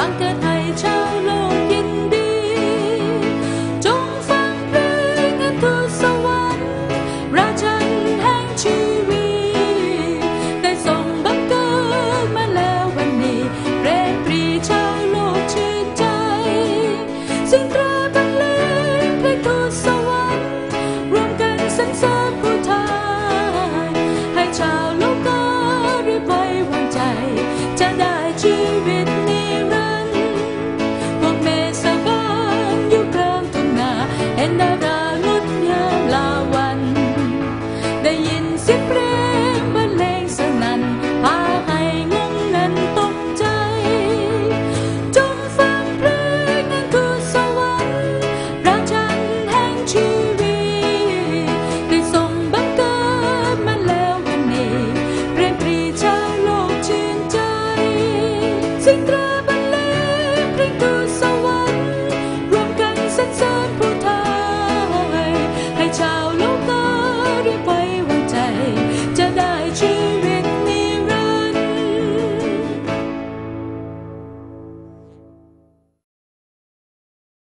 บังเกิดให้ชาวโลกยินดี จงฟังเพลงอันทูตสวรรค์ราชัแห่งชีวิตได้ส่งบังเกิดมาแล้ววันนี้เปรตปรีชาวโลกชื่นใจ สิ่ตราบันเลงพลงทูตสวรรค์รวมกันสรรเสริญผู้ทยให้ชาวโลกก็รีบไว้วางใจ จะได้ชีวิต sin